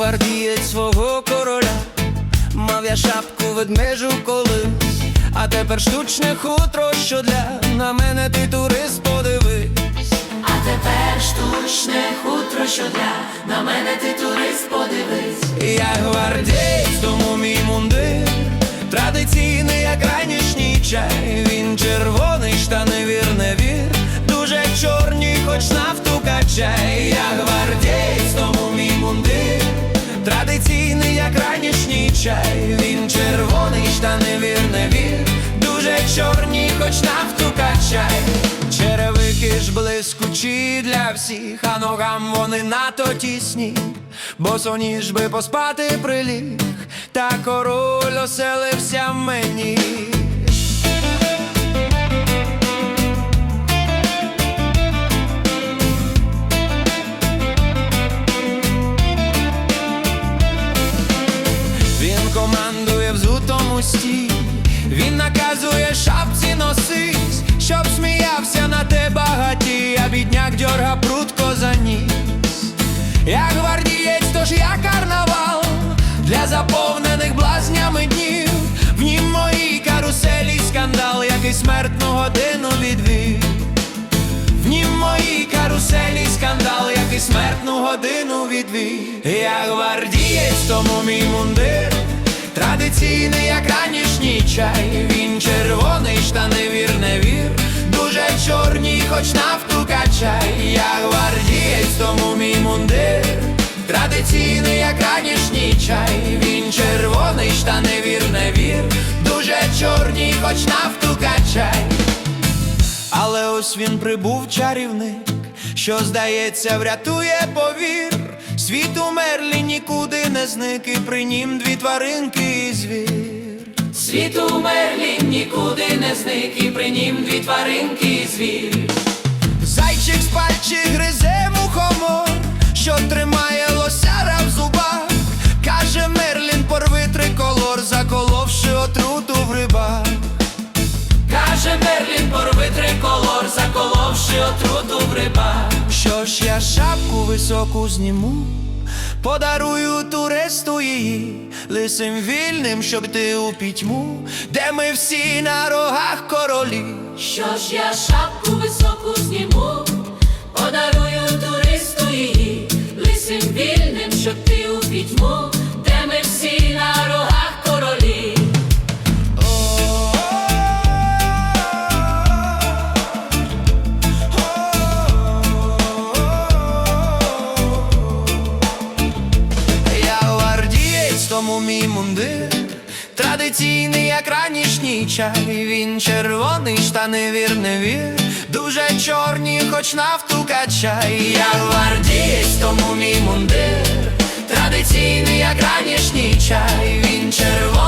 Гвардієць свого короля, мав я шапку ведмежу колись, а тепер штучне хутро, що для на мене ти турист подивись. А тепер штучне хутро щодня, на мене ти турист подивись. Я гвардієць, тому мій мундир Традиційний, як ранішній чай Він червоний, штани вір, не вір Дуже чорні, хоч нафту качай Я гвардієць, тому мій мундир Традиційний, як ранішній чай Він червоний, штани вір, не вір чорні, хоч нафту качай. Черевики ж блискучі для всіх, а ногам вони надто тісні, бо соніж би поспати приліг, та король оселився мені. Він командує в зутому Я гвардієць, тож я карнавал для заповнених блазнями днів. В нім моїй каруселі скандал, який смертну годину відвів. В нім моїй каруселі скандал, який смертну годину відвів. Я гвардієць, тому мій мундир Традиційний, як ранішній чай Він червоний, штани вір, не вір Дуже чорні, хоч нафту качай Я гвардієць, тому мій Традиційний, як ранішній чай Він червоний, штани вір, не вір Дуже чорні, хоч нафту качай але ось він прибув чарівник, що, здається, врятує повір. Світ у Мерлі нікуди не зник, і при нім дві тваринки і звір. Світ у нікуди не зник, і при нім дві тваринки і звір. Зайчик з пальчик гризе мухомор, що тримає заколовши отруту в рибах. Що ж я шапку високу зніму, подарую туристу її, лисим вільним, щоб ти у пітьму, де ми всі на рогах королі. Що ж я шапку високу зніму, гвардієць, мій мундир. Традиційний, як ранішній чай. Він червоний, штани вір, не вір. Дуже чорні, хоч нафту качай. Я гвардієць, тому мій мундир. Традиційний, як ранішній чай. Він червоний,